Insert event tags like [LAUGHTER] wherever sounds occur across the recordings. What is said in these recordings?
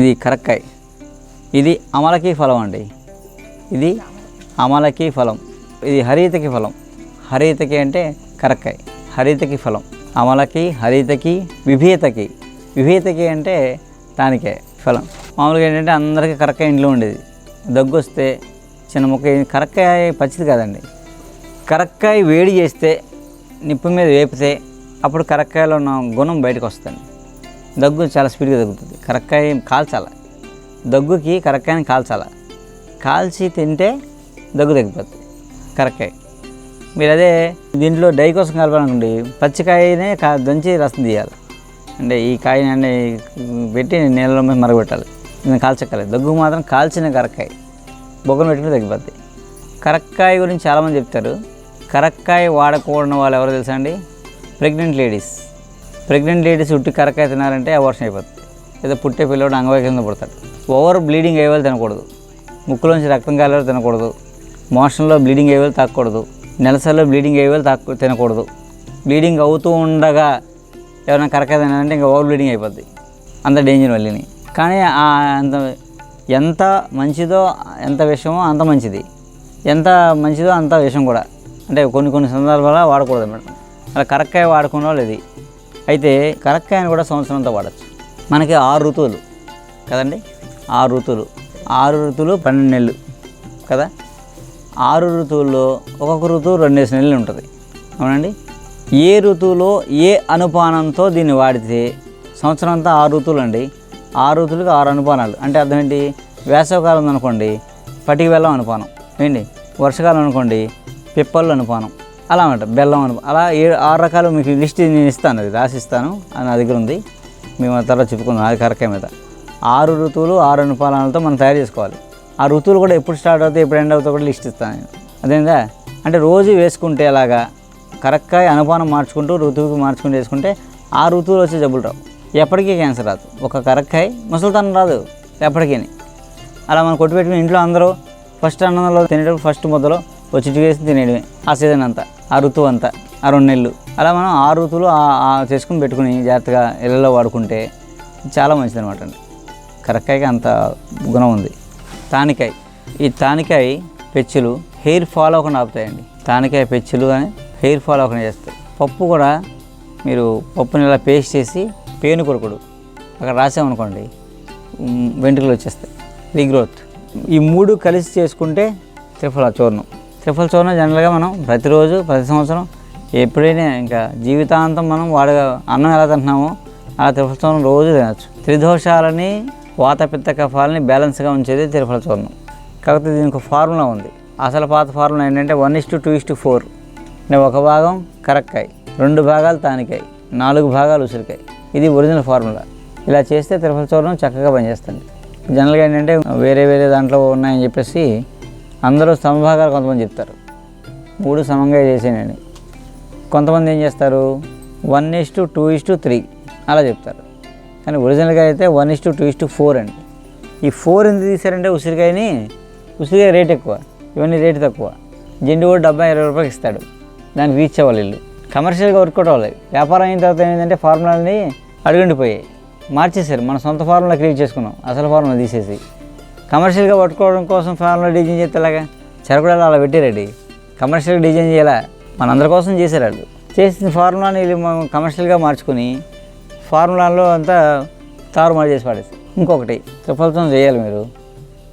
ఇది కరక్కాయ. ఇది అమలకి ఫలం అండి. ఇది అమలకి ఫలం. ఇది హరితకి ఫలం. హరితకి అంటే కరక్కాయ. హరితకి ఫలం. అమలకి హరితకి విభేతకి. విభేతకి అంటే దానికే ఫలం. మామూలుగా ఏంటంటే అందరికీ కరక్కాయ ఇంట్లో ఉండేది. దగ్గు వస్తే చిన్న మొక్క కరక్కాయ పచ్చిది కాదండి. కరక్కాయ వేడి చేస్తే నిప్పు మీద వేపితే అప్పుడు కరక్కాయలో ఉన్న గుణం బయటకు వస్తుంది. దగ్గు చాలా స్పీడ్గా తగ్గుతుంది. కరక్కాయ కాల్చాల దగ్గుకి కరక్కాయని కాల్చాల కాల్చి తింటే దగ్గు తగ్గిపోతుంది కరక్కాయ. మీరు అదే దీంట్లో డై కోసం కలపాలనుకోండి పచ్చికాయనే కా దంచి రసం తీయాలి. అంటే ఈ కాయని పెట్టి నీళ్ళలో మీద మరగబెట్టాలి. నేను కాల్చక్కర్లేదు. దగ్గు మాత్రం కాల్చిన కరక్కాయ. బొగ్గను పెట్టుకుని తగ్గిపోద్ది. కరక్కాయ గురించి చాలామంది చెప్తారు. కరక్కాయ వాడకూడని వాళ్ళు ఎవరు తెలుసా అండి? Pregnant ladies. ప్రెగ్నెంట్ లేడీస్ ఉట్టి కరకాయ తినారంటే అవర్షన్ అయిపోతుంది ఏదో పుట్టే పిల్లవాడు అంగవైకల్యంతో పుడతాడు. ఓవర్ బ్లీడింగ్ అయ్యే వాళ్ళు తినకూడదు. ముక్కులోంచి రక్తం కాలేవాళ్ళు తినకూడదు. మోషన్లో బ్లీడింగ్ అయ్యే వాళ్ళు తాకూడదు నెలసల్లో బ్లీడింగ్ అయ్యే వాళ్ళు తాకు తినకూడదు. బ్లీడింగ్ అవుతూ ఉండగా ఎవరైనా కరకాయ తినాలంటే ఇంకా ఓవర్ బ్లీడింగ్ అయిపోద్ది. అంత డేంజర్ మళ్ళీని. కానీ అంత ఎంత మంచిదో ఎంత విషమో అంత మంచిది. ఎంత మంచిదో అంత విషం కూడా. అంటే కొన్ని కొన్ని సందర్భాల వాడకూడదు మేడం. అలా కరక్కాయ వాడుకున్న వాళ్ళు ఇది. అయితే కరక్కాయని కూడా సంవత్సరంతో వాడచ్చు. మనకి ఆరు ఋతువులు కదండి? ఆరు ఋతువులు. ఆరు ఋతువులు పన్నెండు నెలలు కదా? ఆరు ఋతువుల్లో ఒక్కొక్క ఋతువు రెండేసి నెలలు ఉంటుంది. అవునండి? ఏ ఋతువులో ఏ అనుపానంతో దీన్ని వాడితే సంవత్సరం అంతా ఆరు ఋతువులు అండి. ఆరు ఋతువులకు ఆరు అనుపానాలు. అంటే అర్థం ఏంటి? వేసవకాలం అనుకోండి పటికి వెళ్ళం అనుపానం. ఏంటి? వర్షకాలం అనుకోండి పిప్పళ్ళు అనుపానం. అలా అనమాట బెల్లం అను అలా ఏ ఆరు రకాలు మీకు లిస్ట్ నేను ఇస్తాను అది రాసిస్తాను అని నా దగ్గర ఉంది. మేము తర్వాత చెప్పుకుందాం అది కరకాయ మీద ఆరు ఋతువులు ఆరు అనుపానాలతో మనం తయారు చేసుకోవాలి. ఆ ఋతువులు కూడా ఎప్పుడు స్టార్ట్ అవుతాయి ఎప్పుడు ఎండ్ అవుతాయి కూడా లిస్ట్ ఇస్తాను నేను. అదేందా? అంటే రోజు వేసుకుంటే అలాగా కరక్కాయ అనుపానం మార్చుకుంటూ ఋతువుకి మార్చుకుంటూ వేసుకుంటే ఆ ఋతువులు వచ్చే జబ్బులు రావు. ఎప్పటికీ క్యాన్సర్ రాదు. ఒక కరక్కాయ ముసలితనం రాదు ఎప్పటికీ అలా మనం కొట్టి పెట్టుకుని ఇంట్లో అందరూ ఫస్ట్ అన్నంలో తినేటప్పుడు ఫస్ట్ మొదలు వచ్చి వేసి తినేయడమే ఆ సీజన్ అంతా. ఆ ఋతువు అంతా ఆ రెండు నెలలు. అలా మనం ఆ ఋతువులు చేసుకుని పెట్టుకుని జాగ్రత్తగా ఇళ్ళలో వాడుకుంటే చాలా మంచిది అనమాట అండి. కరక్కాయకి అంత గుణం ఉంది. తానికాయ ఈ తానికాయ పెచ్చులు హెయిర్ ఫాల్ అవ్వకుండా ఆపుతాయండి. తానికాయ పెచ్చులు అని హెయిర్ ఫాల్ అవ్వకుండా చేస్తాయి. పప్పు కూడా మీరు పప్పుని ఇలా పేస్ట్ చేసి పేను కొరకుడు అక్కడ రాసామనుకోండి వెంట్రుకలు వచ్చేస్తాయి. రీగ్రోత్. ఈ మూడు కలిసి చేసుకుంటే త్రిఫల చూర్ణం. త్రిఫల్ సోనా జనరల్గా మనం ప్రతిరోజు ప్రతి సంవత్సరం ఎప్పుడైనా ఇంకా జీవితాంతం మనం వాడ అన్నం ఎలా తింటున్నామో ఆ త్రిఫల చూర్ణం రోజు తినచ్చు. త్రిదోషాలని వాత పిత్త కఫాలని బ్యాలెన్స్గా ఉంచేది త్రిఫల చూర్ణం కాకపోతే దీనికి ఒక ఫార్ములా ఉంది. అసలు పాత ఫార్ములా ఏంటంటే one is to two is to four. ఒక భాగం కరక్కాయ రెండు భాగాలు తానికాయ నాలుగు భాగాలు ఉసిరికాయ. ఇది ఒరిజినల్ ఫార్ములా. ఇలా చేస్తే త్రిఫల చూర్ణం చక్కగా పనిచేస్తుంది. జనరల్గా ఏంటంటే వేరే వేరే దాంట్లో ఉన్నాయని చెప్పేసి అందరూ సమభాగాలు కొంతమంది చెప్తారు. మూడు సమంగా చేసేనని కొంతమంది ఏం చేస్తారు? One is to two is to three అలా చెప్తారు. కానీ ఒరిజినల్గా అయితే one is to two is to four అండి. ఈ ఫోర్ ఎందుకు తీశారంటే ఉసిరికాయని ఉసిరికాయ రేట్ ఎక్కువ. ఇవన్నీ రేటు తక్కువ. జెండు కూడా డెబ్బై ఇరవై రూపాయలకి ఇస్తాడు. దానికి రీచ్ అవ్వాలి వీళ్ళు. కమర్షియల్గా వర్కౌట్ అవ్వాలి. వ్యాపారం అయిన తర్వాత ఏంటంటే ఫార్ములాని అడుగుండిపోయాయి మార్చేశారు. మన సొంత ఫార్ములా క్రియేట్ చేసుకున్నాం. అసలు ఫార్ములా తీసేసి. కమర్షియల్గా పట్టుకోవడం కోసం ఫ్యాన్లో డిజైన్ చేస్తేలాగా చెరకుడలో అలా పెట్టారండి. కమర్షియల్గా డిజైన్ చేయాలా? మనందరి కోసం చేశారు వాళ్ళు చేసిన ఫార్ములాని వీళ్ళు మనం కమర్షియల్గా మార్చుకుని ఫార్ములాలో అంతా తారుమారు చేసి పడేసి ఇంకొకటి త్రిఫలితం చేయాలి మీరు.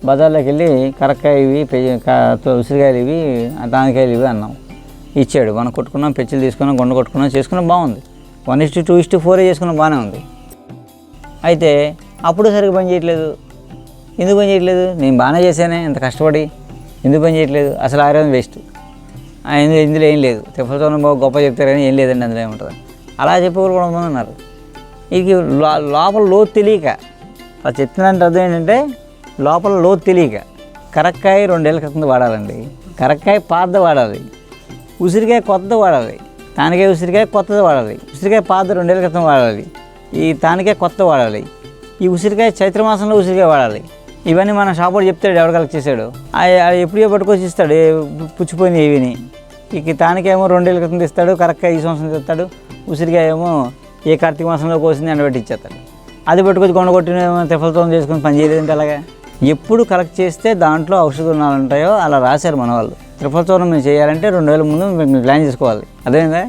బజార్లోకి వెళ్ళి కరక్కాయ ఇవి పె- ఉసిరికాయలు ఇవి దానికాయలు ఇవి అన్నాం. ఇచ్చాడు. మనం కొట్టుకున్నాం పెచ్చులు తీసుకున్నాం గుండ కొట్టుకున్నాం చేసుకున్నాం బాగుంది. One is to two is to ఫోరే చేసుకున్నాం బాగానే ఉంది. అయితే అప్పుడు సరిగ్గా పని చేయట్లేదు. ఎందుకు పని చేయట్లేదు? నేను బాగానే చేశానే ఇంత కష్టపడి? ఎందుకు పని చేయట్లేదు? అసలు ఆరోగ్యం వేస్ట్. ఇందులో ఇందులో ఏం లేదు. తిరుపతితో బాగా గొప్ప చెప్తారు కానీ ఏం లేదండి అందులో ఏముంటుంది? అలా చెప్పేవాళ్ళు కూడా మంది ఉన్నారు. ఇది లో- లోపల లోతు తెలియక అలా చెప్తున్నానంటే అర్థం ఏంటంటే లోపల లోతు తెలియక కరక్కాయ రెండేళ్ళ క్రితం వాడాలండి. కరక్కాయ పాత వాడాలి. ఉసిరికాయ కొత్తది వాడాలి. తానికాయ ఉసిరికాయ కొత్తది వాడాలి. ఉసిరికాయ పాత రెండేళ్ళ క్రితం వాడాలి. ఈ తానికాయ కొత్త వాడాలి. ఈ ఉసిరికాయ చైత్ర మాసంలో ఉసిరికాయ వాడాలి. ఇవన్నీ మన షాపుడు చెప్తాడు ఎవరు కలెక్ట్ చేశాడు. ఆ- ఎప్పుడో పట్టుకొచ్చి ఇస్తాడు పుచ్చిపోయినవి ఇవిని ఇక తానికాయ రెండేళ్ళ క్రితం తీస్తాడు కరెక్ట్గా ఈ సంవత్సరం తెస్తాడు ఉసిరికాయ ఏమో ఏ కార్తీక మాసంలో కోసింది ఎండబెట్టి ఇచ్చేస్తాడు. అది పట్టుకొచ్చి కొండగొట్టిన తిఫలతో చేసుకుని పని చేయలేదంటే అలాగా? ఎప్పుడు కలెక్ట్ చేస్తే దాంట్లో ఔషధ గుణాలు ఉంటాయో అలా రాశారు మన వాళ్ళు త్రిఫలచూర్ణం మేము చేయాలంటే రెండు వేల ముందు మేము ప్లాన్ చేసుకోవాలి. అదేందా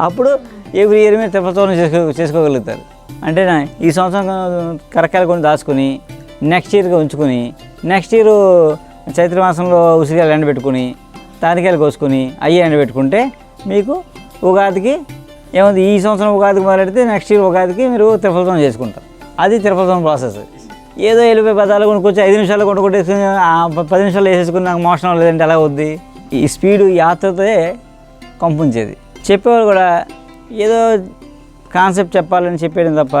అప్పుడు ఎవ్రీ ఇయర్ మీరు త్రిఫలచూర్ణం చేసుకో చేసుకోగలుగుతారు. అంటే ఈ సంవత్సరం కరకాయలు కొని దాచుకుని నెక్స్ట్ ఇయర్గా ఉంచుకొని నెక్స్ట్ ఇయర్ చైత్ర మాసంలో ఉసిరికాయలు ఎండబెట్టుకుని తానికాయలు కోసుకొని అవి ఎండబెట్టుకుంటే మీకు ఉగాదికి ఏముంది ఈ సంవత్సరం ఉగాదికి మొదలెడితే నెక్స్ట్ ఇయర్ ఉగాదికి మీరు తిరుపతితం చేసుకుంటారు. అది తిరుపతితం ప్రాసెస్ ఏదో వెళ్ళిపోయి పదాలు కొనుక్కొచ్చి ఐదు నిమిషాలు కొనుక్కొట్టేసుకుని పది నిమిషాలు వేసేసుకుని నాకు మోషణం లేదంటే ఎలా వద్ది ఈ స్పీడు యాత్రతో కంపుంచేది. చెప్పేవాళ్ళు కూడా ఏదో కాన్సెప్ట్ చెప్పాలని చెప్పేయడం తప్ప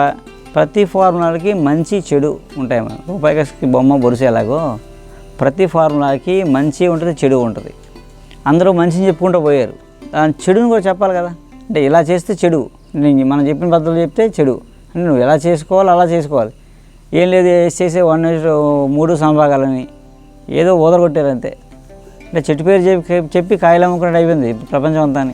ప్రతి ఫార్ములాకి మంచి చెడు ఉంటాయి మనం రూపాయికి బొమ్మ బొరిసేలాగో ప్రతి ఫార్ములాకి మంచి ఉంటుంది చెడు ఉంటుంది. అందరూ మంచిని చెప్పుకుంటూ పోయారు. దాని చెడుని కూడా చెప్పాలి కదా. అంటే ఇలా చేస్తే చెడు. నేను మనం చెప్పిన పద్ధతులు చెప్తే చెడు. అంటే నువ్వు ఎలా చేసుకోవాలి అలా చేసుకోవాలి. ఏం లేదు వేసి చేసే వన్ మూడు సంభాగాలని ఏదో ఊదరగొట్టారు అంతే. అంటే చెట్టు పేరు చెప్పి చెప్పి కాయలు అమ్ముకున్నట్టు అయిపోయింది ప్రపంచం అంతా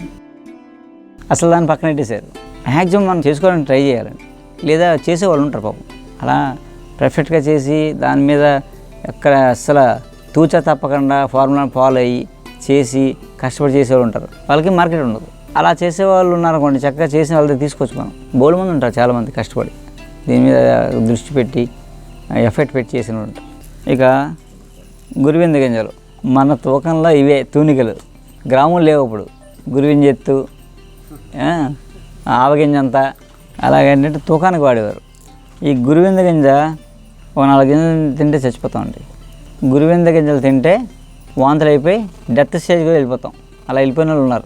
అసలు దాన్ని పక్కన పెట్టేశారు. మ్యాక్సిమం మనం చేసుకోవాలని ట్రై చేయాలండి. లేదా చేసేవాళ్ళు ఉంటారు పాపం. అలా పర్ఫెక్ట్గా చేసి దాని మీద ఎక్కడ అసలు తూచ తప్పకుండా ఫార్ములాని ఫాలో అయ్యి చేసి కష్టపడి చేసేవాళ్ళు ఉంటారు. వాళ్ళకి మార్కెట్ ఉండదు. అలా చేసేవాళ్ళు ఉన్నారనుకోండి చక్కగా చేసిన వాళ్ళ దగ్గర తీసుకోవచ్చు మనం. బోల్ మంది ఉంటారు చాలామంది కష్టపడి. దీని మీద దృష్టి పెట్టి ఎఫెక్ట్ పెట్టి చేసిన ఉంటారు. ఇక గురివింద గింజలు. మన తూకంలో ఇవే తూనికలు. గ్రాములు లేవు ఇప్పుడు. గురువింజ ఎత్తు అలాగే తూకానికి వాడేవారు. ఈ గురువింద గింజ ఒక నాలుగు గింజలు తింటే చచ్చిపోతామండి గురువింద గింజలు తింటే వాంతులు అయిపోయి డెత్ స్టేజ్కి వెళ్ళిపోతాం. అలా వెళ్ళిపోయిన వాళ్ళు ఉన్నారు.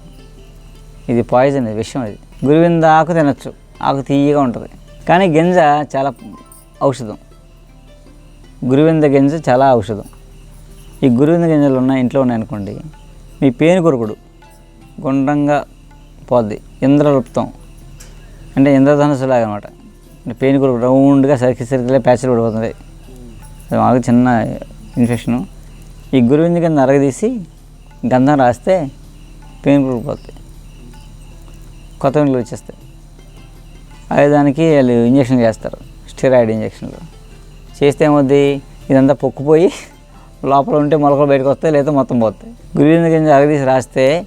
ఇది పాయిజన్ ఇది విషయం ఇది. గురువింద ఆకు తినచ్చు. ఆకు తీయగా ఉంటుంది. కానీ గింజ చాలా ఔషధం. గురువింద గింజ చాలా ఔషధం. ఈ గురువింద గింజలు ఉన్న ఇంట్లో ఉన్నాయనుకోండి మీ పేను కొరకుడు గుండ్రంగా పోద్ది. ఇంద్రలుప్తం. అంటే ఇంద్రధనుసు లాగా అనమాట అంటే పెయిన్ కూడా రౌండ్గా సరికి సరికిలే ప్యాచ్లు పడిపోతుంది. అది మాకు చిన్న ఇన్ఫెక్షను. ఈ గురువింద కింద అరగదీసి గంధం రాస్తే పెయిన్ కూడిపోతుంది పోతుంది కొత్త వెంట్రుకలు వచ్చేస్తాయి. అదే దానికి వాళ్ళు ఇంజక్షన్ చేస్తారు. స్టిరాయిడ్ ఇంజక్షన్లు. చేస్తే ఏమవుద్ది? ఇదంతా పొక్కుపోయి లోపల ఉంటే మొలకలు బయటకు వస్తాయి లేదా మొత్తం పోతాయి. గురువింద గింజ అరగదీసి రాస్తే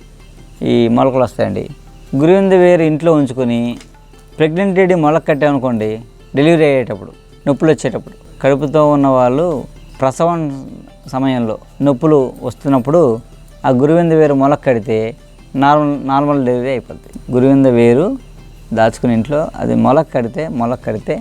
ఈ మొలకలు వస్తాయండి. గురువింద వేరు ఇంట్లో ఉంచుకొని ప్రెగ్నెంట్ లేడీ మొలక కట్టామనుకోండి డెలివరీ అయ్యేటప్పుడు నొప్పులు వచ్చేటప్పుడు కడుపుతో ఉన్న వాళ్ళు ప్రసవం సమయంలో నొప్పులు వస్తున్నప్పుడు ఆ గురువింద వేరు మొలక కడితే నార్మల్ నార్మల్ డెలివరీ అయిపోద్ది. గురువింద వేరు దాచుకుని ఇంట్లో అది మొలక కడితే మొలక కడితే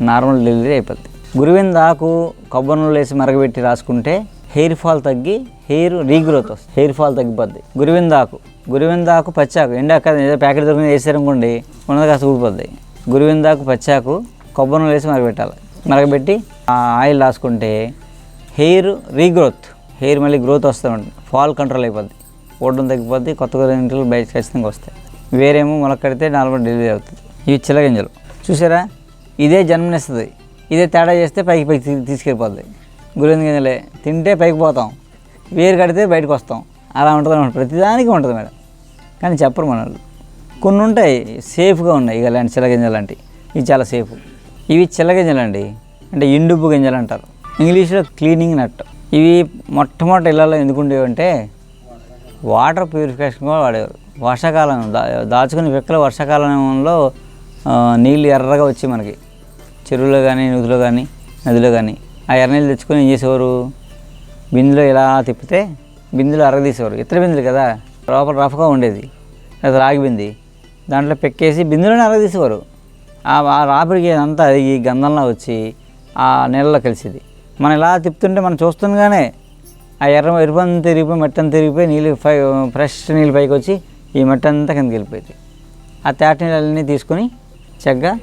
నార్మల్ డెలివరీ అయిపోద్ది. గురువింద ఆకు కొబ్బరి నూనెలు వేసి మరగబెట్టి రాసుకుంటే హెయిర్ ఫాల్ తగ్గి హెయిర్ రీగ్రోత్ వస్తుంది హెయిర్ ఫాల్ తగ్గిపోద్ది. గురువింద ఆకు గురివిందాకు పచ్చాకు. ఎండాక ఏదో ప్యాకెట్ దొరికిన వేసారనుకోండి ఉన్నది కాస్త ఊడిపోద్ది. గురివిందాకు పచ్చాకు కొబ్బరి వేసి మరగబెట్టాలి. మరగబెట్టి ఆ ఆయిల్ రాసుకుంటే హెయిర్ రీగ్రోత్. హెయిర్ మళ్ళీ గ్రోత్ వస్తూ ఉంటుంది. ఫాల్ కంట్రోల్ అయిపోద్ది. ఓడడం తగ్గిపోద్ది కొత్త కొత్త ఇంట్లో బయట ఖచ్చితంగా వస్తాయి. వేరేమో మొలకడితే నార్మల్ డెలివరీ అవుతుంది. ఇవి చిల్లగింజలు చూసారా? ఇదే జన్మనిస్తుంది. ఇదే తేడా చేస్తే పైకి పైకి తీసుకెళ్ళిపోద్ది. గురించి గింజలే. తింటే పైకి పోతాం. వేరు కడితే బయటకు వస్తాం. అలా ఉంటుంది ప్రతిదానికి ఉంటుంది మేడం. కానీ చెప్పరు మన వాళ్ళు కొన్ని ఉంటాయి సేఫ్గా ఉన్నాయి. ఇక లాంటి చిల్లగింజలు లాంటివి ఇవి చాలా సేఫ్. ఇవి చిలగింజలు అండి అంటే ఇండుపు గింజలు అంటారు. ఇంగ్లీష్లో క్లీనింగ్ నట్. ఇవి మొట్టమొదటి ఇళ్ళలో ఎందుకు ఉండేవి అంటే వాటర్ ప్యూరిఫికేషన్ కూడా వాడేవారు. వర్షాకాలం దా దాచుకుని పిక్కలు వర్షాకాలంలో నీళ్ళు ఎర్రగా వచ్చి మనకి. చెరువులో కానీ నదులో కానీ నదిలో కానీ ఆ ఎర్ర నీళ్ళు తెచ్చుకొని ఏం చేసేవారు? బిందులో ఇలా తిప్పితే బిందులో అరగదీసేవారు ఇతర బిందులు కదా. లోపల రఫ్గా ఉండేది. అది రాగి బింది. దాంట్లో పెక్కేసి బిందులోనే అరగదీసేవారు ఆ ఆ రాపిడికి అంతా ఈ గంధంలో వచ్చి ఆ నీళ్ళలో కలిసేది. మనం ఇలా తిప్పుతుంటే మనం చూస్తుండగానే ఆ ఎర్ర ఎరుపంతా తిరిగిపోయి మట్టి తిరిగిపోయి నీళ్ళు పై ఫ్రెష్ నీళ్ళు పైకి వచ్చి ఈ మట్టి అంతా కిందకి వెళ్ళిపోయింది. ఆ తేట నీళ్ళన్నీ తీసుకొని చక్కగా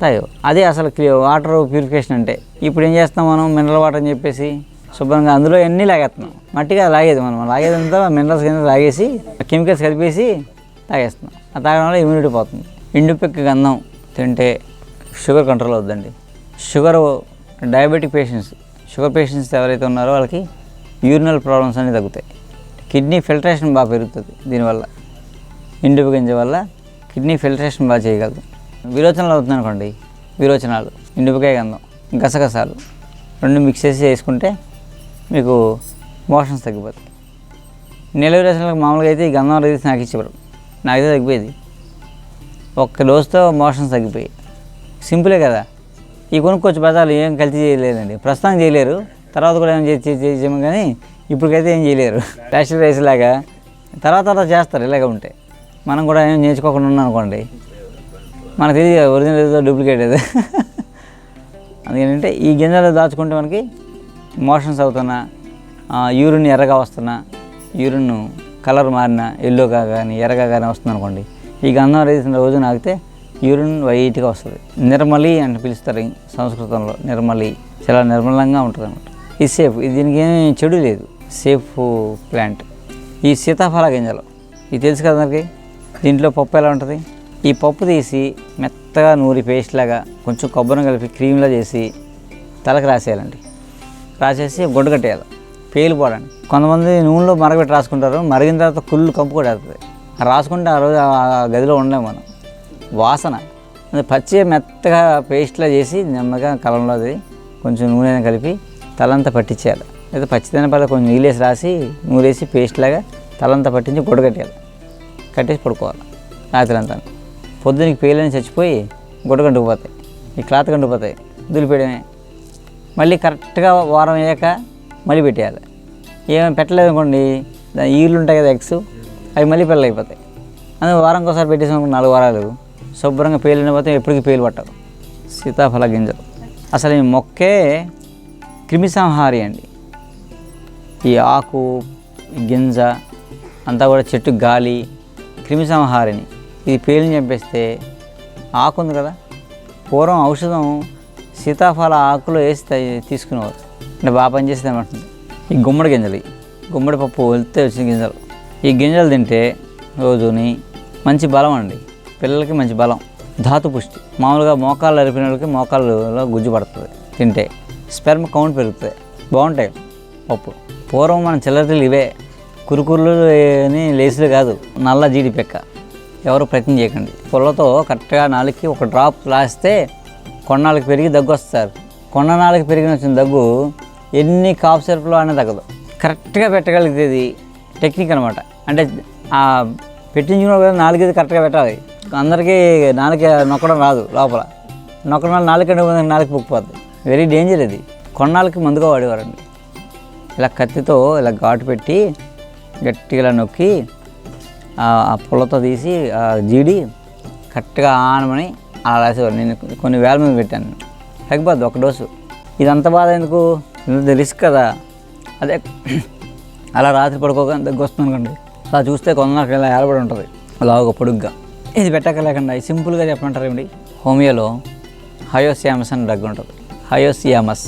తాయో అదే అసలు క్లి- వాటర్ ప్యూరిఫికేషన్ అంటే. ఇప్పుడు ఏం చేస్తాం మనం? మినరల్ వాటర్ అని చెప్పేసి శుభ్రంగా అందులో అన్నీ లాగేస్తున్నాం మట్టిగా లాగేది మనం. లాగేదంతా మినరల్స్ కింద లాగేసి కెమికల్స్ కలిపేసి తాగేస్తున్నాం. ఆ తాగడం వల్ల ఇమ్యూనిటీ పోతుంది. ఎండు పిక్క గంధం తింటే షుగర్ కంట్రోల్ అవుతుందండి sugar diabetic patients sugar patients ఎవరైతే ఉన్నారో వాళ్ళకి యూరినల్ ప్రాబ్లమ్స్ అన్నీ తగ్గుతాయి. కిడ్నీ ఫిల్టరేషన్ బాగా పెరుగుతుంది దీనివల్ల. ఇండుపు గింజ వల్ల కిడ్నీ ఫిల్టరేషన్ బాగా చేయగలదు. విరోచనాలు అవుతుంది అనుకోండి. విరోచనాలు. ఇండుపుకాయ గంధం గసగసాలు రెండు మిక్స్ చేసి వేసుకుంటే మీకు మోషన్స్ తగ్గిపోతాయి. డెలివరీ అసలు మామూలుగా అయితే ఈ గంధం రీతి నాకు ఇచ్చేవారు. నాకైతే తగ్గిపోయేది. ఒక్క డోస్తో మోషన్స్ తగ్గిపోయి సింపులే కదా. ఈ కొనుక్కోవచ్చు బజార్లు ఏం కల్తీ చేయలేదండి. ప్రస్తుతానికి చేయలేరు. తర్వాత కూడా ఏం చేయము కానీ ఇప్పటికైతే ఏం చేయలేరు. ప్యాషన్ రైస్ లాగా. తర్వాత తర్వాత చేస్తారు ఇలాగ ఉంటే. మనం కూడా ఏం నేర్చుకోకుండా ఉన్నాం అనుకోండి. మనకు తెలియదు ఒరిజినల్ ఏదో డూప్లికేట్ ఏదో. [LAUGHS] అందుకేంటంటే ఈ గింజలు దాచుకుంటే మనకి మోషన్స్ అవుతున్నా యూరిన్ ఎర్రగా వస్తున్నా యూరిన్ కలర్ మారిన ఎల్లోగా కానీ ఎర్రగా కానీ వస్తుంది అనుకోండి ఈ గంధం రేసిన రోజు నాకితే యూరిన్ వైట్గా వస్తుంది. నిర్మలి అని పిలుస్తారు ఈ సంస్కృతంలో. నిర్మలి చాలా నిర్మలంగా ఉంటుంది అనమాట ఇది సేఫ్ ఇది దీనికి ఏమీ చెడు లేదు. Safe plant. ఈ సీతాఫల గింజలు ఇది తెలుసు కదా అందరికి? దీంట్లో పప్పు ఎలా ఉంటుంది? ఈ పప్పు తీసి మెత్తగా నూరి పేస్ట్ లాగా కొంచెం కొబ్బరి కలిపి క్రీమ్లా చేసి తలకు రాసేయాలండి. రాసేసి గుడ్డ కట్టేయాలి. పేలు పోవడానికి. కొంతమంది నూనెలో మరగబెట్టి రాసుకుంటారు. మరిగిన తర్వాత కుళ్ళు కంపు కూడా వేస్తుంది. రాసుకుంటే ఆ రోజు ఆ గదిలో ఉండలేము మనం. వాసన. అది పచ్చి మెత్తగా పేస్ట్లా చేసి నెమ్మదిగా కలంలో అది కొంచెం నూనె కలిపి తలంతా పట్టించేయాలి. లేదా పచ్చిదైన పర్లేదు కొంచెం నీళ్ళేసి రాసి నూరేసి పేస్ట్ లాగా తలంతా పట్టించి గుడ్డ కట్టేయాలి. కట్టేసి పడుకోవాలి. రాత్రి అంతా. పొద్దునకి పేలని చచ్చిపోయి గుడ్డ కంటుకుపోతాయి. ఈ క్లాత్ కంటుకుపోతాయి. దులిపేయడమే. మళ్ళీ కరెక్ట్గా వారం అయ్యాక మళ్ళీ పెట్టేయాలి. ఏమైనా పెట్టలేదు అనుకోండి దాని ఈళ్ళు ఉంటాయి కదా ఎగ్స్ అవి మళ్ళీ పిల్లలు అయిపోతాయి. అందుకే వారంకి ఒకసారి పెట్టేసాం నాలుగు వారాలు. శుభ్రంగా పేలిన పోతే ఎప్పటికీ పేలు పట్టవు సీతాఫల గింజలు అసలు ఈ మొక్కే క్రిమిసంహారి అండి. ఈ ఆకు గింజ అంతా కూడా చెట్టు గాలి క్రిమి సంహారిని. ఇది పేలిని చంపేస్తే ఆకు ఉంది కదా పూర్వం ఔషధం సీతాఫల ఆకులు వేసి తీసుకునేవారు. అంటే బాగా పనిచేస్తుంది ఏమంటుంది ఈ గుమ్మడి గింజలు గుమ్మడి పప్పు వెళ్తే వచ్చిన గింజలు. ఈ గింజలు తింటే రోజుని మంచి బలం అండి. పిల్లలకి మంచి బలం. ధాతు పుష్టి. మామూలుగా మోకాళ్ళు అరిపిన వాళ్ళకి మోకాళ్ళలో గుజ్జు పడుతుంది. తింటే స్పెర్మ్ కౌంట్ పెరుగుతుంది. బాగుంటాయి పప్పు. పూర్వం మన చిల్లరలు ఇవే. కురుకుర్లు అని లేసులు కాదు. నల్ల జీడిపెక్క ఎవరు ప్రయత్నం చేయకండి. పుల్లతో కరెక్ట్గా నాలుగుకి ఒక డ్రాప్ రాస్తే కొన్నాళ్ళకి పెరిగి దగ్గు వస్తారు కొన్న నాళ్ళకి పెరిగిన వచ్చిన దగ్గు ఎన్ని కాఫ్ సిరప్లో అనేది తగ్గదు. కరెక్ట్గా పెట్టగలిగేది టెక్నిక్ అనమాట అంటే ఆ పెట్టించుకున్న కదా నాలుగైదు కరెక్ట్గా పెట్టాలి. అందరికీ నాలుక నొక్కడం రాదు లోపల. నొక్కడం వల్ల నాలుగు నాలుగు పుక్కిపోద్ది వెరీ డేంజర్ ఇది. కొన్నాళ్ళకి మందుగా వాడేవారండి. ఇలా కత్తితో ఇలా ఘాటు పెట్టి గట్టిగా ఇలా నొక్కి ఆ పుల్లతో తీసి జీడి కరెక్ట్గా ఆనమని అలా రాసేవారు. నేను కొన్ని వేల మీద పెట్టాను. తగ్గిపోద్ది ఒక డోసు. ఇదంత బాధ ఎందుకు? ఇంత రిస్క్ కదా. అదే [CLEARS THROAT] అలా రాత్రి పడుకోగా దగ్గర వస్తుంది అనుకోండి. అలా చూస్తే కొందరికి ఇలా ఏర్పడి ఉంటుంది. అలా ఒక పొడుగ్గా. ఇది పెట్టక లేకుండా సింపుల్గా చెప్పమంటారు ఏమిటి? హోమియోలో హయోసియామస్ అని డ్రగ్ ఉంటుంది. Hyoscyamus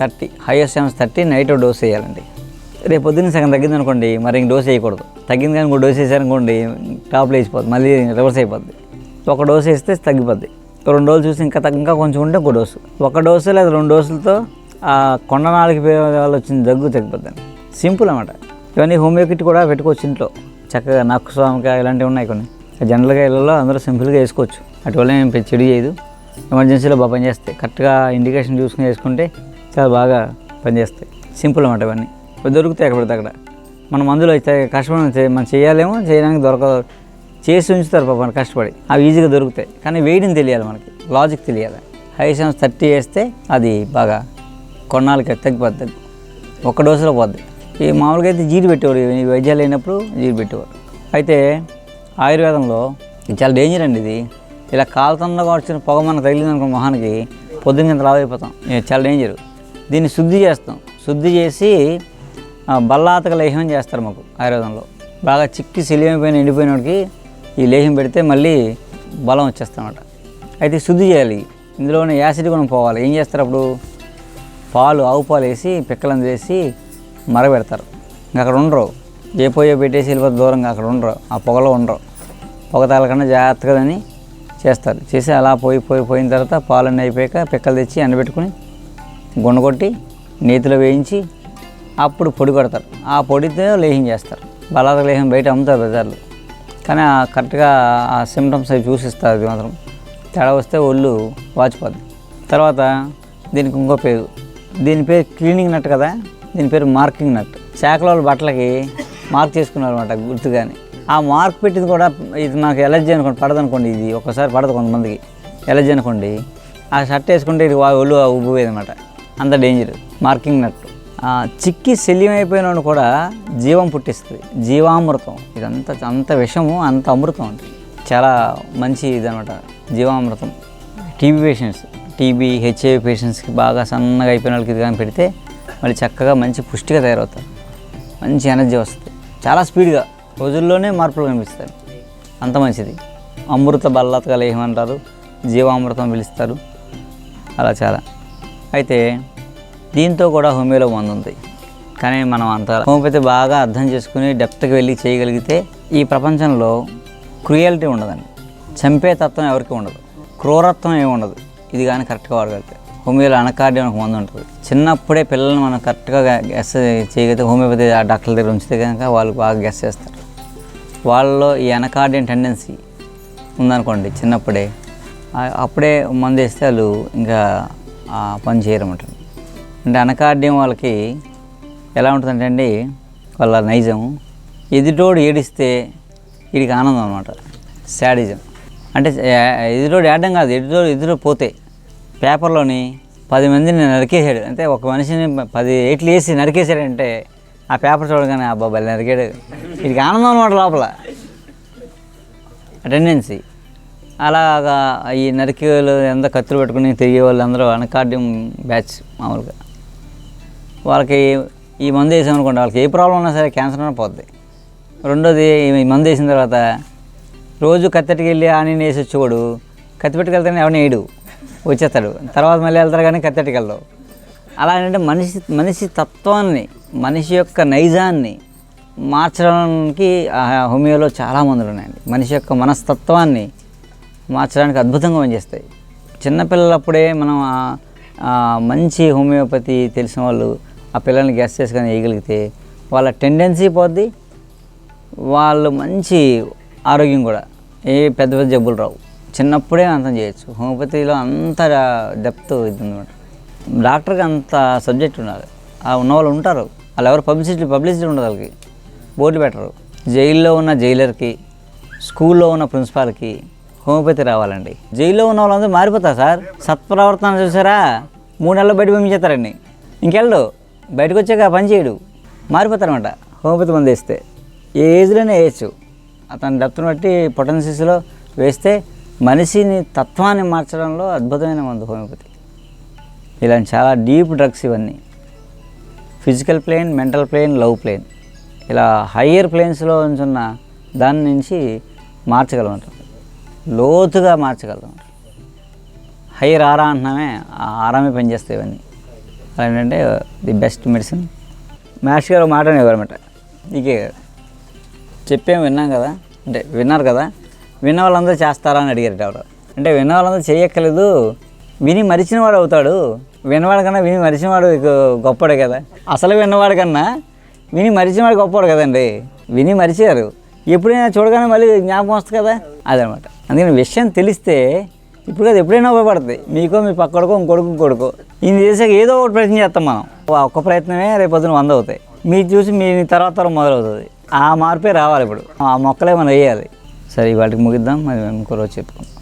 thirty hyoscyamus thirty night dose వేయాలండి. రేపు పొద్దున్న సగం తగ్గింది అనుకోండి మరి ఇంక డోస్ వేయకూడదు. తగ్గింది కానీ ఇంకో డోస్ వేసారనుకోండి టాప్లో వేసిపోద్ది. మళ్ళీ రివర్స్ అయిపోద్ది. ఒక డోసు వేస్తే తగ్గిపోద్ది. రెండు రోజులు చూసి ఇంకా తగ్గ ఇంకా కొంచెం ఉంటే ఇంకో డోసు. ఒక డోసు లేదా రెండు డోసులతో ఆ కొండ నాలుగు వాళ్ళు వచ్చిన దగ్గు తగ్గిపోద్దండి సింపుల్ అన్నమాట. ఇవన్నీ హోమియో కిట్ కూడా పెట్టుకోవచ్చు ఇంట్లో. చక్కగా నక్కు స్వామికాయ ఇలాంటివి ఉన్నాయి కొన్ని. జనరల్గా ఇళ్ళలో అందరూ సింపుల్గా వేసుకోవచ్చు. అటువల్ల ఏం చెడు చేయదు. ఎమర్జెన్సీలో బాగా పనిచేస్తాయి. కరెక్ట్గా ఇండికేషన్ చూసుకుని వేసుకుంటే చాలా బాగా పనిచేస్తాయి. సింపుల్ అన్నమాట ఇవన్నీ. ఇవి దొరుకుతాయి అక్కడ పడితే అక్కడ. మన మందులు అయితే కష్టపడి మనం చేయాలేమో చేయడానికి దొరకదు. చేసి ఉంచుతారు పాపం కష్టపడి. అవి ఈజీగా దొరుకుతాయి. కానీ వెయిట్ని తెలియాలి మనకి. లాజిక్ తెలియాలి. హై సెన్స్ థర్టీ వేస్తే అది బాగా కొన్నాళ్ళకి తగ్గిపోద్ది. ఒక ఒక్క డోసులో పోద్ది. ఈ మామూలుగా అయితే జీడి పెట్టేవాడు ఈ వైద్యాలు లేనప్పుడు జీడి పెట్టేవాడు అయితే ఆయుర్వేదంలో చాలా డేంజర్ అండి ఇది. ఇలా కాలుతంలో వచ్చిన పొగ మనకు తగిలింది అనుకో మొహానికి పొద్దున్న ఇంత లావు చాలా డేంజర్ దీన్ని శుద్ధి చేస్తాం. శుద్ధి చేసి బల్లాతక లేహ్యం చేస్తారు మాకు ఆయుర్వేదంలో. బాగా చిక్కి సిలిమైపోయిన ఎండిపోయినోడికి ఈ లేహ్యం పెడితే మళ్ళీ బలం వచ్చేస్తామన్నమాట అయితే శుద్ధి చేయాలి. ఇందులోనే యాసిడ్ కూడా పోవాలి. ఏం చేస్తారు అప్పుడు? పాలు ఆవు పాలు వేసి పిక్కలను వేసి మరబెడతారు. ఇంకా అక్కడ ఉండరు. ఏ పోయో పెట్టేసి వెళ్ళిపోతే దూరంగా అక్కడ ఉండరు. ఆ పొగలో ఉండరు. పొగ తాలకన్నా జాగ్రత్తగా అని చేస్తారు. చేసి అలా పోయి పోయి పోయిన తర్వాత పాలన్నీ అయిపోయాక పిక్కలు తెచ్చి ఎండబెట్టుకుని గుండ కొట్టి నేతిలో వేయించి అప్పుడు పొడి కొడతారు. ఆ పొడితో లేహం చేస్తారు. బలాద లేహం బయట అమ్ముతారు బజార్లో. కానీ కరెక్ట్గా ఆ సిమ్టమ్స్ అవి చూసిస్తారు అది మాత్రం. తేడా వస్తే ఒళ్ళు వాచిపోద్ది. తర్వాత దీనికి ఇంకో పేరు. దీని పేరు క్లీనింగ్ నట్ కదా? దీని పేరు మార్కింగ్ నట్. శాఖల వాళ్ళ బట్టలకి మార్క్ చేసుకున్నారు అనమాట గుర్తుగాని. ఆ మార్క్ పెట్టింది కూడా ఇది నాకు ఎలర్జీ అనుకోండి పడదు అనుకోండి ఇది. ఒకసారి పడదు కొంతమందికి. ఎలర్జీ అనుకోండి. ఆ షర్ట్ వేసుకుంటే ఇది వా- ఒళ్ళు ఉబ్బుపోయేది అనమాట అంత డేంజర్ మార్కింగ్ నట్టు చిక్కి శల్యం కూడా జీవం పుట్టిస్తుంది. జీవామృతం. ఇదంతా అంత విషము అంత అమృతం అంటే చాలా మంచి ఇదనమాట జీవామృతం. టీబీ పేషెంట్స్ టీబీ హెచ్ఐవి పేషెంట్స్కి బాగా సన్నగా అయిపోయిన వాళ్ళకి ఇది కానీ పెడితే మళ్ళీ చక్కగా మంచి పుష్టిగా తయారవుతారు. మంచి ఎనర్జీ వస్తుంది. చాలా స్పీడ్గా రోజుల్లోనే మార్పులు కనిపిస్తాయి. అంత మంచిది. అమృత బల్లతగా లేహమంటారు జీవామృతం పిలుస్తారు. అలా చాలా. అయితే దీంతో కూడా హోమియోలో మందు ఉంది. కానీ మనం అంత హోమియోపతి బాగా అర్థం చేసుకుని డెప్త్కి వెళ్ళి చేయగలిగితే ఈ ప్రపంచంలో క్రుయాలిటీ ఉండదండి. చంపే తత్వం ఎవరికి ఉండదు. క్రూరత్వం ఏమి ఉండదు. ఇది కానీ కరెక్ట్గా వాడగలిగితే. హోమియోలో అనకార్డి ఒక మందు ఉంటుంది. చిన్నప్పుడే పిల్లల్ని మనం కరెక్ట్గా గెస్ చేయగలిగితే హోమియోపతి ఆ డాక్టర్ల దగ్గర ఉంచితే కనుక వాళ్ళు బాగా గెస్ చేస్తారు. వాళ్ళలో ఈ అనకార్డియన్ టెండెన్సీ ఉందనుకోండి చిన్నప్పుడే అప్పుడే మందు వేస్తే వాళ్ళు ఇంకా పని చేయరమంటారు అంటే అనకాడ్యం వాళ్ళకి ఎలా ఉంటుందంటే అండి వాళ్ళ నైజం. ఎదుటోడు ఏడిస్తే వీడికి ఆనందం అనమాట శాడిజం అంటే ఎదుటోడు ఏడడం కాదు ఎదుటోడు ఎదురు పోతే. పేపర్లోని పది మందిని నరికేసాడు అంటే ఒక మనిషిని పది ఎట్లు వేసి నరికేసాడంటే ఆ పేపర్ చూడగానే అబ్బా బలి నరికాడు. వీడికి ఆనందం అనమాట లోపల. టెండెన్సీ అలాగా ఈ నరికేలు ఎంత కత్తులు పెట్టుకుని తిరిగే వాళ్ళు అందరూ అనకార్డియం బ్యాచ్ మామూలుగా. వాళ్ళకి ఈ మందు వేసామనుకోండి వాళ్ళకి ఏ ప్రాబ్లం ఉన్నా సరే క్యాన్సర్ అయినా పోద్ది. రెండోది ఈ మందు వేసిన తర్వాత రోజు కత్తెట్టుకు వెళ్ళి ఆని వేసి వచ్చేవాడు కత్తి పెట్టుకెళ్తానే ఎవరిని వేయడు వచ్చేస్తాడు. తర్వాత మళ్ళీ వెళ్తారు కానీ కత్తెట్టుకు వెళ్ళవు అలా ఏంటంటే మనిషి మనిషి తత్వాన్ని మనిషి యొక్క నైజాన్ని మార్చడానికి ఆ హోమియోలో చాలా మందులు ఉన్నాయండి. మనిషి యొక్క మనస్తత్వాన్ని మార్చడానికి అద్భుతంగా పనిచేస్తాయి. చిన్నపిల్లలప్పుడే మనం మంచి హోమియోపతి తెలిసిన వాళ్ళు ఆ పిల్లల్ని గెస్ట్ చేసుకొని వేయగలిగితే వాళ్ళ టెండెన్సీ పోద్ది వాళ్ళు మంచి ఆరోగ్యం కూడా. ఏ పెద్ద పెద్ద జబ్బులు రావు. చిన్నప్పుడే అంతం చేయొచ్చు. హోమియోపతిలో అంత డెప్త్ ఇది ఉందన్నమాట డాక్టర్కి అంత సబ్జెక్ట్ ఉండాలి. ఆ ఉన్న వాళ్ళు ఉంటారు. వాళ్ళు ఎవరు పబ్లిసిటీ పబ్లిసిటీ ఉండదు వాళ్ళకి. బోర్డు పెట్టరు. జైల్లో ఉన్న జైలర్కి స్కూల్లో ఉన్న ప్రిన్సిపాల్కి హోమియోపతి రావాలండి. జైల్లో ఉన్న వాళ్ళందరూ మారిపోతారు సార్. సత్ప్రవర్తన చూసారా? మూడు నెలలు బయట పంపించేస్తారండి. ఇంకెళ్ళు. బయటకు వచ్చాక పని చేయడు. మారిపోతారనమాట హోమియోపతి మంది వేస్తే. ఏ ఏజ్లోనే వేయచ్చు. అతని డెప్త్ని బట్టి పొటెన్సిస్లో వేస్తే మనిషిని తత్వాన్ని మార్చడంలో అద్భుతమైన మందు హోమియోపతి ఇలాంటి చాలా డీప్ డ్రగ్స్ ఇవన్నీ. Physical plane mental plane love plane. ఇలా హయ్యర్ ప్లేన్స్లో ఉంచున్న దాని నుంచి మార్చగలమంటారు లోతుగా మార్చగలం హైయర్ ఆరా అంటున్నామే ఆ ఆరామే పనిచేస్తాయి ఇవన్నీ. అలా ఏంటంటే ది బెస్ట్ మెడిసిన్. మ్యాష్ గారు మాట అనేవారన్నమాట ఇకే చెప్పేం విన్నాం కదా? అంటే విన్నారు కదా? విన్న వాళ్ళందరూ చేస్తారా అని అడిగారు ఎవరు. అంటే విన్న వాళ్ళందరూ చేయక్కర్లేదు. విని మరిచినవాడు అవుతాడు. విన్నవాడు కన్నా విని మరిచినవాడు గొప్పడే కదా. అసలు విన్నవాడు కన్నా విని మరిచినవాడు గొప్పవాడు కదండి. విని మరిచారు. ఎప్పుడైనా చూడగానే మళ్ళీ జ్ఞాపకం వస్తుంది కదా? అదనమాట అందుకని విషయం తెలిస్తే ఇప్పుడు కదా ఎప్పుడైనా ఉపయోగపడుతుంది. మీకో మీ పక్కడికో ఇంకొడుకు ఇంకొడుకో. ఇది చేసాక ఏదో ఒకటి ప్రయత్నం చేస్తాం మనం. ఒక్క ప్రయత్నమే రేపు పొద్దున వంద అవుతాయి. మీరు చూసి మీ తర్వాత తరం మొదలవుతుంది. ఆ మార్పే రావాలి ఇప్పుడు. ఆ మొక్కలే మనం వేయాలి. సరే వాటికి ముగిద్దాం. మరి ఇంకో రోజు చెప్పుకుందాం.